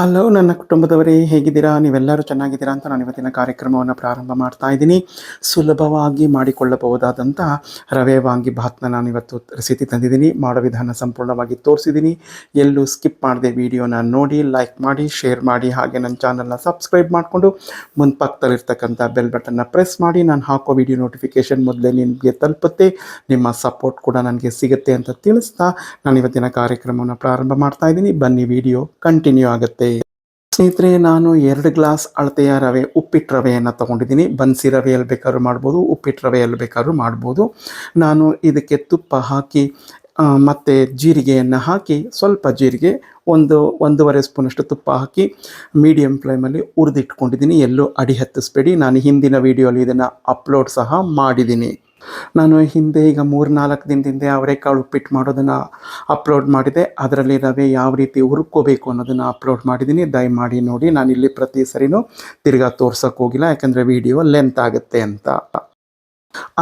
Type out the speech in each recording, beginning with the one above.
Hello ನನ್ನ ಕುಟುಂಬದವರೇ, ಹೇಗಿದ್ದೀರಾ? ನೀವೆಲ್ಲರೂ ಚೆನ್ನಾಗಿದ್ದೀರಾ ಅಂತ ನಾನು ಇವತ್ತಿನ ಕಾರ್ಯಕ್ರಮವನ್ನು ಪ್ರಾರಂಭ ಮಾಡ್ತಾ ಇದ್ದೀನಿ. ಸುಲಭವಾಗಿ ಮಾಡಿಕೊಳ್ಳಬಹುದಾದಂಥ ರವೆ ವಾಂಗಿ ಭಾತ್ನ ನಾನು ಇವತ್ತು ರೆಸಿಪಿ ತಂದಿದ್ದೀನಿ. ಮಾಡೋ ವಿಧಾನ ಸಂಪೂರ್ಣವಾಗಿ ತೋರಿಸಿದ್ದೀನಿ. ಎಲ್ಲೂ ಸ್ಕಿಪ್ ಮಾಡದೆ ವಿಡಿಯೋನ ನೋಡಿ, ಲೈಕ್ ಮಾಡಿ, ಶೇರ್ ಮಾಡಿ, ಹಾಗೆ ನನ್ನ ಚಾನಲ್ನ ಸಬ್ಸ್ಕ್ರೈಬ್ ಮಾಡಿಕೊಂಡು ಮುಂದೆ ಪಕ್ಕದಲ್ಲಿರ್ತಕ್ಕಂಥ ಬೆಲ್ ಬಟನ್ನ ಪ್ರೆಸ್ ಮಾಡಿ, ನಾನು ಹಾಕೋ ವಿಡಿಯೋ ನೋಟಿಫಿಕೇಷನ್ ಮೊದಲೇ ನಿಮಗೆ ತಲುಪುತ್ತೆ. ನಿಮ್ಮ ಸಪೋರ್ಟ್ ಕೂಡ ನನಗೆ ಸಿಗುತ್ತೆ ಅಂತ ತಿಳಿಸ್ತಾ ನಾನು ಇವತ್ತಿನ ಕಾರ್ಯಕ್ರಮವನ್ನು ಪ್ರಾರಂಭ ಮಾಡ್ತಾ ಇದ್ದೀನಿ. ಬನ್ನಿ ವಿಡಿಯೋ ಕಂಟಿನ್ಯೂ ಆಗುತ್ತೆ. ಸ್ನೇಹಿತರೆ, ನಾನು ಎರಡು ಗ್ಲಾಸ್ ಅಳತೆಯ ರವೆ, ಉಪ್ಪಿಟ್ಟು ರವೆಯನ್ನು ತೊಗೊಂಡಿದ್ದೀನಿ. ಬನ್ಸಿ ರವೆಯಲ್ಲಿ ಬೇಕಾದ್ರೂ ಮಾಡ್ಬೋದು, ಉಪ್ಪಿಟ್ಟು ರವೆಯಲ್ಲಿ ಬೇಕಾದ್ರೂ ಮಾಡ್ಬೋದು. ನಾನು ಇದಕ್ಕೆ ತುಪ್ಪ ಹಾಕಿ ಮತ್ತು ಜೀರಿಗೆಯನ್ನು ಹಾಕಿ, ಸ್ವಲ್ಪ ಜೀರಿಗೆ, ಒಂದು, ಒಂದೂವರೆ ಸ್ಪೂನಷ್ಟು ತುಪ್ಪ ಹಾಕಿ ಮೀಡಿಯಮ್ ಫ್ಲೇಮಲ್ಲಿ ಹುರಿದಿಟ್ಕೊಂಡಿದ್ದೀನಿ. ಎಲ್ಲೂ ಅಡಿ ಹತ್ತಿಸ್ಬೇಡಿ. ನಾನು ಹಿಂದಿನ ವೀಡಿಯೋಲಿ ಇದನ್ನು ಅಪ್ಲೋಡ್ ಸಹ ಮಾಡಿದ್ದೀನಿ. ನಾನು ಹಿಂದೆ ಈಗ ಮೂರು ನಾಲ್ಕು ದಿನದಿಂದ ಅವರೆಕಾಳು ಉಪ್ಪಿಟ್ಟು ಮಾಡೋದನ್ನು ಅಪ್ಲೋಡ್ ಮಾಡಿದೆ. ಅದರಲ್ಲಿ ರವೆ ಯಾವ ರೀತಿ ಹುರ್ಕೋಬೇಕು ಅನ್ನೋದನ್ನು ಅಪ್ಲೋಡ್ ಮಾಡಿದ್ದೀನಿ. ದಯಮಾಡಿ ನೋಡಿ ನಾನು ಇಲ್ಲಿ ಪ್ರತಿ ಸರಿನೂ ತಿರ್ಗಾ ತೋರ್ಸೋಕ್ಕೋಗಿಲ್ಲ ಯಾಕಂದರೆ ವಿಡಿಯೋ ಲೆಂತ್ ಆಗುತ್ತೆ ಅಂತ.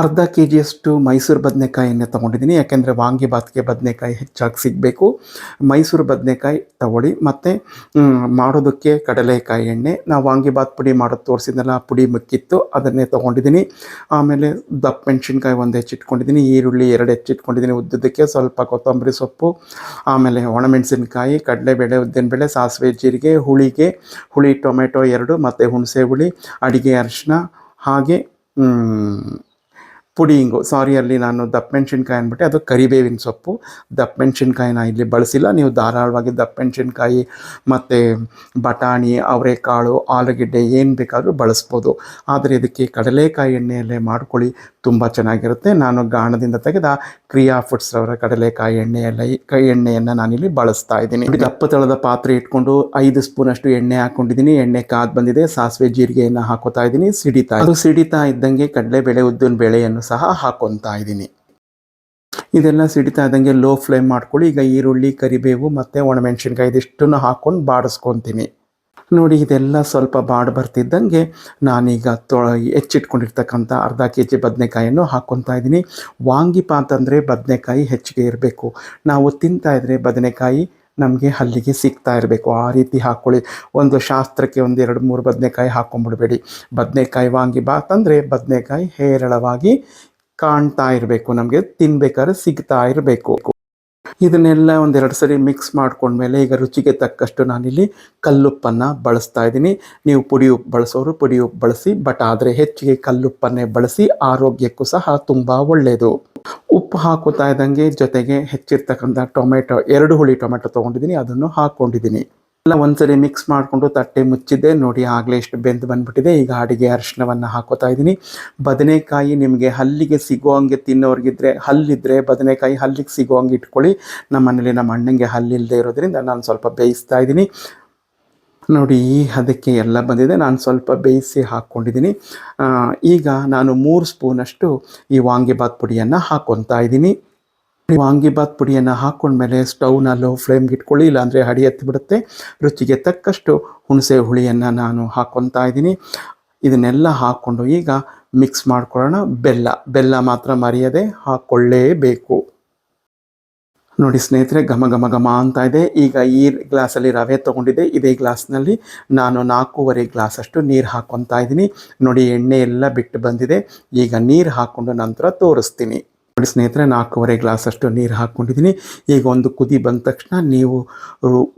ಅರ್ಧ ಕೆ ಜಿಯಷ್ಟು ಮೈಸೂರು ಬದನೆಕಾಯಿಯನ್ನು ತೊಗೊಂಡಿದ್ದೀನಿ. ಯಾಕೆಂದರೆ ವಾಂಗಿಭಾತ್ಗೆ ಬದನೆಕಾಯಿ ಹೆಚ್ಚಾಗಿ ಸಿಗಬೇಕು. ಮೈಸೂರು ಬದನೆಕಾಯಿ ತಗೊಳ್ಳಿ. ಮತ್ತು ಮಾಡೋದಕ್ಕೆ ಕಡಲೆಕಾಯಿ ಎಣ್ಣೆ. ನಾವು ವಾಂಗಿಭಾತ್ ಪುಡಿ ಮಾಡೋದು ತೋರಿಸಿದ್ದೆಲ್ಲ ಪುಡಿ ಮುಕ್ಕಿತ್ತು. ಅದನ್ನೇ ತೊಗೊಂಡಿದ್ದೀನಿ. ಆಮೇಲೆ ದಪ್ಪ ಮೆಣಸಿನ್ಕಾಯಿ ಒಂದು ಹೆಚ್ಚಿಟ್ಕೊಂಡಿದ್ದೀನಿ ಈರುಳ್ಳಿ ಎರಡು ಹೆಚ್ಚಿಟ್ಕೊಂಡಿದ್ದೀನಿ ಉದ್ದದಕ್ಕೆ ಸ್ವಲ್ಪ ಕೊತ್ತಂಬರಿ ಸೊಪ್ಪು, ಆಮೇಲೆ ಒಣಮೆಣಸಿನ್ಕಾಯಿ, ಕಡಲೆಬೇಳೆ, ಉದ್ದಿನಬೇಳೆ, ಸಾಸಿವೆ, ಜೀರಿಗೆ, ಹುಳಿಗೆ, ಹುಳಿ, ಟೊಮೆಟೊ ಎರಡು, ಮತ್ತು ಹುಣಸೆ ಹುಳಿ, ಅಡಿಗೆ ಅರಿಶಿನ ಹಾಗೆ ಮ್, ಪುಡಿ ಹಿಂಗು ಸಾರಿ ಅಲ್ಲಿ ನಾನು ದಪ್ಪ ಮೆಣಸಿನ್ಕಾಯಿ ಅಂದ್ಬಿಟ್ಟೆ ಅದು ಕರಿಬೇವಿನ ಸೊಪ್ಪು. ದಪ್ಪ ಮೆಣಸಿನ್ಕಾಯಿನ ಇಲ್ಲಿ ಬಳಸಿಲ್ಲ. ನೀವು ಧಾರಾಳವಾಗಿ ದಪ್ಪ ಮೆಣಸಿನ್ಕಾಯಿ ಮತ್ತು ಬಟಾಣಿ ಅವರೆಕಾಳು ಆಲೂಗಡ್ಡೆ ಏನು ಬೇಕಾದರೂ ಬಳಸ್ಬೋದು. ಆದರೆ ಇದಕ್ಕೆ ಕಡಲೆಕಾಯಿ ಎಣ್ಣೆಯಲ್ಲೇ ಮಾಡ್ಕೊಳ್ಳಿ. ತುಂಬ ಚೆನ್ನಾಗಿರುತ್ತೆ. ನಾನು ಗಾಣದಿಂದ ತೆಗೆದ ಕ್ರಿಯಾ ಫುಡ್ಸ್ ಅವರ ಕಡಲೆಕಾಯಿ ಎಣ್ಣೆಯಲ್ಲ ಕೈ ಎಣ್ಣೆಯನ್ನು ನಾನಿಲ್ಲಿ ಬಳಸ್ತಾ ಇದ್ದೀನಿ. ದಪ್ಪ ತಳದ ಪಾತ್ರೆ ಇಟ್ಕೊಂಡು ಐದು ಸ್ಪೂನಷ್ಟು ಎಣ್ಣೆ ಹಾಕೊಂಡಿದ್ದೀನಿ. ಎಣ್ಣೆ ಕಾದ್ ಬಂದಿದೆ. ಸಾಸಿವೆ ಜೀರಿಗೆಯನ್ನು ಹಾಕೋತಾ ಇದ್ದೀನಿ. ಸಿಡಿತಾ ಅದು ಸಿಡಿತಾ ಇದ್ದಂಗೆ ಕಡಲೆಬೇಳೆ ಉದ್ದಿನ ಬೇಳೆಯನ್ನು ಸಹ ಹಾಕೊತಾ ಇದ್ದೀನಿ. ಇದೆಲ್ಲ ಸಿಡಿತಾ ಇದ್ದಂಗೆ ಲೋ ಫ್ಲೇಮ್ ಮಾಡ್ಕೊಳ್ಳಿ. ಈಗ ಈರುಳ್ಳಿ, ಕರಿಬೇವು ಮತ್ತು ಒಣಮೆಣಸಿನ್ಕಾಯಿ ಇದಿಷ್ಟನ್ನು ಹಾಕ್ಕೊಂಡು ಬಾಡಿಸ್ಕೊತೀನಿ. ನೋಡಿ, ಇದೆಲ್ಲ ಸ್ವಲ್ಪ ಬಾಡ್ ಬರ್ತಿದ್ದಂಗೆ ನಾನೀಗ ತೊ ಹೆಚ್ಚಿಟ್ಕೊಂಡಿರ್ತಕ್ಕಂಥ ಅರ್ಧ ಕೆ ಜಿ ಬದನೆಕಾಯನ್ನು ಹಾಕ್ಕೊತಾ ಇದ್ದೀನಿ. ವಾಂಗಿಪಾತ್ ಅಂದರೆ ಬದನೆಕಾಯಿ ಹೆಚ್ಚಿಗೆ ಇರಬೇಕು. ನಾವು ತಿಂತಾ ಇದ್ರೆ ಬದನೆಕಾಯಿ ನಮಗೆ ಹಲ್ಲಿಗೆ ಸಿಗ್ತಾ ಇರಬೇಕು. ಆ ರೀತಿ ಹಾಕ್ಕೊಳ್ಳಿ ಒಂದು ಶಾಸ್ತ್ರಕ್ಕೆ ಒಂದು ಎರಡು ಮೂರು ಬದನೆಕಾಯಿ ಹಾಕ್ಕೊಂಬಿಡ್ಬೇಡಿ ಬದನೆಕಾಯಿ ವಾಂಗಿಬಾತ್ ಅಂದರೆ ಬದನೆಕಾಯಿ ಹೇರಳವಾಗಿ ಕಾಣ್ತಾ ಇರಬೇಕು. ನಮಗೆ ತಿನ್ಬೇಕಾದ್ರೆ ಸಿಗ್ತಾ ಇರಬೇಕು. ಇದನ್ನೆಲ್ಲ ಒಂದೆರಡು ಸರಿ ಮಿಕ್ಸ್ ಮಾಡ್ಕೊಂಡ್ಮೇಲೆ ಈಗ ರುಚಿಗೆ ತಕ್ಕಷ್ಟು ನಾನಿಲ್ಲಿ ಕಲ್ಲುಪ್ಪನ್ನು ಬಳಸ್ತಾ ಇದ್ದೀನಿ. ನೀವು ಪುಡಿ ಉಪ್ಪು ಬಳಸೋರು ಪುಡಿ ಉಪ್ಪು ಬಳಸಿ ಬಟ್ ಆದರೆ ಹೆಚ್ಚಿಗೆ ಕಲ್ಲುಪ್ಪನ್ನೇ ಬಳಸಿ ಆರೋಗ್ಯಕ್ಕೂ ಸಹ ತುಂಬ ಒಳ್ಳೆಯದು ಉಪ್ಪು ಹಾಕೋತಾ ಇದ್ದಂಗೆ ಜೊತೆಗೆ ಹೆಚ್ಚಿರ್ತಕ್ಕಂಥ ಟೊಮೆಟೊ, ಎರಡು ಹುಳಿ ಟೊಮೆಟೊ ತೊಗೊಂಡಿದ್ದೀನಿ, ಅದನ್ನು ಹಾಕ್ಕೊಂಡಿದ್ದೀನಿ ಒಂದ್ಸರಿ ಮಿಕ್ಸ್ ಮಾಡಿಕೊಂಡು ತಟ್ಟೆ ಮುಚ್ಚಿದ್ದೆ ನೋಡಿ ಆಗಲೇ ಎಷ್ಟು ಬೆಂದು ಬಂದ್ಬಿಟ್ಟಿದೆ. ಈಗ ಅಡುಗೆ ಅರಿಶಿನವನ್ನು ಹಾಕೋತಾ ಇದ್ದೀನಿ. ಬದನೆಕಾಯಿ ನಿಮಗೆ ಹಲ್ಲಿಗೆ ಸಿಗೋ ಹಂಗೆ ತಿನ್ನೋರ್ಗಿದ್ರೆ, ಹಲ್ಲಿದ್ರೆ ಬದನೆಕಾಯಿ ಹಲ್ಲಿಗೆ ಸಿಗೋ ಹಂಗೆ ಇಟ್ಕೊಳ್ಳಿ. ನಮ್ಮ ಮನೇಲಿ ನಮ್ಮ ಅಣ್ಣಂಗೆ ಹಲ್ಲಿಲ್ಲದೆ ಇರೋದ್ರಿಂದ ನಾನು ಸ್ವಲ್ಪ ಬೇಯಿಸ್ತಾ ಇದ್ದೀನಿ. ನೋಡಿ ಈ ಹದಕ್ಕೆ ಎಲ್ಲ ಬಂದಿದೆ. ನಾನು ಸ್ವಲ್ಪ ಬೇಯಿಸಿ ಹಾಕ್ಕೊಂಡಿದ್ದೀನಿ. ಈಗ ನಾನು ಮೂರು ಸ್ಪೂನಷ್ಟು ಈ ವಾಂಗಿಬಾತ್ ಪುಡಿಯನ್ನು ಹಾಕ್ಕೊತಾ ಇದ್ದೀನಿ. ವಾಂಗಿಬಾತ್ ಪುಡಿಯನ್ನು ಹಾಕ್ಕೊಂಡ್ಮೇಲೆ ಸ್ಟವ್ನ ಲೋ ಫ್ಲೇಮ್ಗೆ ಇಟ್ಕೊಳ್ಳಿ ಇಲ್ಲಾಂದರೆ ಹಡಿ ಎತ್ತಿಬಿಡುತ್ತೆ. ರುಚಿಗೆ ತಕ್ಕಷ್ಟು ಹುಣಸೆ ಹುಳಿಯನ್ನು ನಾನು ಹಾಕ್ಕೊತಾ ಇದ್ದೀನಿ. ಇದನ್ನೆಲ್ಲ ಹಾಕ್ಕೊಂಡು ಈಗ ಮಿಕ್ಸ್ ಮಾಡ್ಕೊಳ್ಳೋಣ. ಬೆಲ್ಲ ಬೆಲ್ಲ ಮಾತ್ರ ಮರೆಯದೆ ಹಾಕ್ಕೊಳ್ಳೇಬೇಕು ನೋಡಿ ಸ್ನೇಹಿತರೆ, ಘಮ ಘಮ ಘಮ ಅಂತ ಇದೆ. ಈಗ ಈ ಗ್ಲಾಸಲ್ಲಿ ರವೆ ತೊಗೊಂಡಿದ್ದೆ. ಇದೇ ಗ್ಲಾಸ್ನಲ್ಲಿ ನಾನು ನಾಲ್ಕೂವರೆ ಗ್ಲಾಸಷ್ಟು ನೀರು ಹಾಕ್ಕೊತಾ ಇದ್ದೀನಿ. ನೋಡಿ, ಎಣ್ಣೆ ಎಲ್ಲ ಬಿಟ್ಟು ಬಂದಿದೆ. ಈಗ ನೀರು ಹಾಕ್ಕೊಂಡು ನಂತರ ತೋರಿಸ್ತೀನಿ. ನೋಡಿ ಸ್ನೇಹಿತರೆ, ನಾಲ್ಕೂವರೆ ಗ್ಲಾಸಷ್ಟು ನೀರು ಹಾಕ್ಕೊಂಡಿದ್ದೀನಿ. ಈಗ ಒಂದು ಕುದಿ ಬಂದ ತಕ್ಷಣ ನೀವು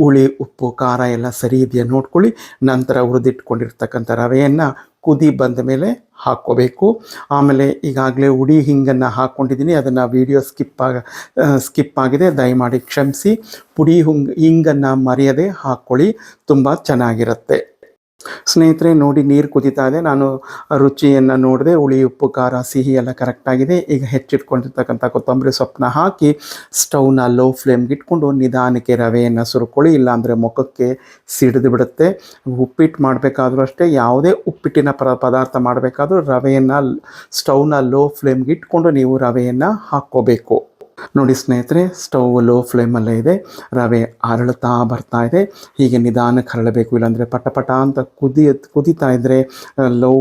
ಹುಳಿ, ಉಪ್ಪು, ಖಾರ ಎಲ್ಲ ಸರಿ ಇದೆಯಾ ನೋಡ್ಕೊಳ್ಳಿ. ನಂತರ ಹುರಿದಿಟ್ಕೊಂಡಿರ್ತಕ್ಕಂಥ ರವೆಯನ್ನು ಕುದಿ ಬಂದ ಮೇಲೆ ಹಾಕ್ಕೋಬೇಕು. ಆಮೇಲೆ ಈಗಾಗಲೇ ಉಡಿ ಹಿಂಗನ್ನು ಹಾಕ್ಕೊಂಡಿದ್ದೀನಿ. ಅದನ್ನು ವಿಡಿಯೋ ಸ್ಕಿಪ್ ಆಗ ಸ್ಕಿಪ್ ಆಗಿದೆ. ದಯಮಾಡಿ ಕ್ಷಮಿಸಿ. ಪುಡಿ ಹುಂಗ್ ಹಿಂಗನ್ನು ಮರೆಯದೆ ಹಾಕ್ಕೊಳ್ಳಿ. ತುಂಬ ಚೆನ್ನಾಗಿರುತ್ತೆ. ಸ್ನೇಹಿತರೆ, ನೋಡಿ ನೀರು ಕುದಿತಾ ಇದೆ. ನಾನು ರುಚಿಯನ್ನು ನೋಡಿದೆ, ಹುಳಿ, ಉಪ್ಪು, ಖಾರ, ಸಿಹಿ ಎಲ್ಲ ಕರೆಕ್ಟಾಗಿದೆ ಈಗ ಹೆಚ್ಚಿಟ್ಕೊಂಡಿರ್ತಕ್ಕಂಥ ಕೊತ್ತಂಬರಿ ಸೊಪ್ಪನ್ನ ಹಾಕಿ, ಸ್ಟೌವ್ನ ಲೋ ಫ್ಲೇಮ್ಗೆ ಇಟ್ಕೊಂಡು ನಿಧಾನಕ್ಕೆ ರವೆಯನ್ನು ಸುರುಕೊಳ್ಳಿ. ಇಲ್ಲಾಂದರೆ ಮುಖಕ್ಕೆ ಸಿಡಿದು ಬಿಡುತ್ತೆ. ಉಪ್ಪಿಟ್ಟು ಮಾಡಬೇಕಾದ್ರೂ ಅಷ್ಟೇ, ಯಾವುದೇ ಉಪ್ಪಿಟ್ಟಿನ ಪದಾರ್ಥ ಮಾಡಬೇಕಾದ್ರೂ ರವೆಯನ್ನು, ಸ್ಟೌವ್ನ ಲೋ ಫ್ಲೇಮ್ಗೆ ಇಟ್ಕೊಂಡು ನೀವು ರವೆಯನ್ನು ಹಾಕ್ಕೋಬೇಕು. ನೋಡಿ ಸ್ನೇಹಿತರೆ ಸ್ಟವ್ ಲೋ ಫ್ಲೇಮಲ್ಲೇ ಇದೆ. ರವೆ ಅರಳುತ್ತಾ ಬರ್ತಾ ಇದೆ. ಹೀಗೆ ನಿಧಾನಕ್ಕೆ ಹರಳಬೇಕು ಇಲ್ಲಾಂದರೆ ಪಟ ಪಟ ಅಂತ ಕುದಿ ಕುದೀತಾ ಇದ್ದರೆ ಲೋ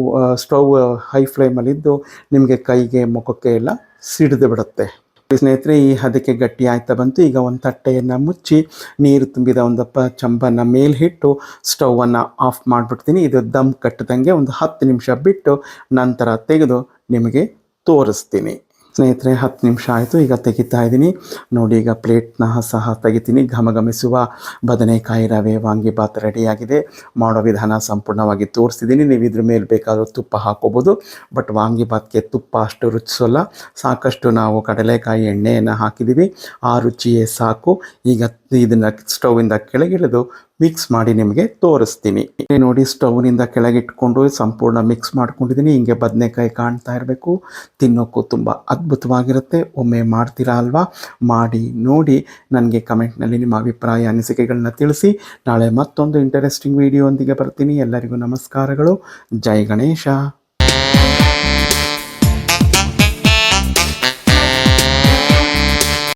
ಸ್ಟವ್ ಹೈ ಫ್ಲೇಮಲ್ಲಿದ್ದು ನಿಮಗೆ ಕೈಗೆ, ಮುಖಕ್ಕೆ ಎಲ್ಲ ಸಿಡಿದು ಬಿಡುತ್ತೆ. ಸ್ನೇಹಿತರೆ, ಈ ಹದಕ್ಕೆ ಗಟ್ಟಿ ಆಯ್ತಾ ಬಂತು. ಈಗ ಒಂದು ತಟ್ಟೆಯನ್ನು ಮುಚ್ಚಿ ನೀರು ತುಂಬಿದ ಒಂದು ಪ ಚಂಬನ್ನು ಇಟ್ಟು ಸ್ಟವನ್ನು ಆಫ್ ಮಾಡಿಬಿಡ್ತೀನಿ. ಇದು ದಮ್ ಕಟ್ಟದಂಗೆ ಒಂದು ಹತ್ತು ನಿಮಿಷ ಬಿಟ್ಟು ನಂತರ ತೆಗೆದು ನಿಮಗೆ ತೋರಿಸ್ತೀನಿ. ಸ್ನೇಹಿತರೆ, ಹತ್ತು ನಿಮಿಷ ಆಯಿತು. ಈಗ ತೆಗಿತಾ ಇದ್ದೀನಿ. ನೋಡಿ, ಈಗ ಪ್ಲೇಟ್ನ ಸಹ ತೆಗಿತೀನಿ. ಘಮಘಮಿಸುವ ಬದನೆಕಾಯಿ ರವೆ ವಾಂಗಿಬಾತ್ ರೆಡಿಯಾಗಿದೆ. ಮಾಡೋ ವಿಧಾನ ಸಂಪೂರ್ಣವಾಗಿ ತೋರಿಸ್ತಿದ್ದೀನಿ. ನೀವು ಇದ್ರ ಮೇಲೆ ಬೇಕಾದರೂ ತುಪ್ಪ ಹಾಕೋಬೋದು. ಬಟ್ ವಾಂಗಿಬಾತ್ಗೆ ತುಪ್ಪ ಅಷ್ಟು ರುಚಿಸೋಲ್ಲ. ಸಾಕಷ್ಟು ನಾವು ಕಡಲೆಕಾಯಿ ಎಣ್ಣೆಯನ್ನು ಹಾಕಿದ್ದೀವಿ. ಆ ರುಚಿಯೇ ಸಾಕು. ಈಗ ಇದನ್ನು ಸ್ಟೌವಿಂದ ಕೆಳಗಿಳಿದು ಮಿಕ್ಸ್ ಮಾಡಿ ನಿಮಗೆ ತೋರಿಸ್ತೀನಿ. ನೋಡಿ ಸ್ಟವ್ನಿಂದ ಕೆಳಗಿಟ್ಕೊಂಡು ಸಂಪೂರ್ಣ ಮಿಕ್ಸ್ ಮಾಡ್ಕೊಂಡಿದ್ದೀನಿ. ಹಿಂಗೆ ಬದನೆಕಾಯಿ ಕಾಣ್ತಾ ಇರಬೇಕು. ತಿನ್ನೋಕ್ಕೂ ತುಂಬ ಅದ್ಭುತವಾಗಿರುತ್ತೆ. ಒಮ್ಮೆ ಮಾಡ್ತೀರಾ ಅಲ್ವಾ? ಮಾಡಿ, ನೋಡಿ ನನಗೆ ಕಮೆಂಟ್ನಲ್ಲಿ ನಿಮ್ಮ ಅಭಿಪ್ರಾಯ, ಅನಿಸಿಕೆಗಳನ್ನ ತಿಳಿಸಿ. ನಾಳೆ ಮತ್ತೊಂದು ಇಂಟರೆಸ್ಟಿಂಗ್ ವಿಡಿಯೋ ಒಂದಿಗೆ ಬರ್ತೀನಿ. ಎಲ್ಲರಿಗೂ ನಮಸ್ಕಾರಗಳು. ಜೈ ಗಣೇಶ.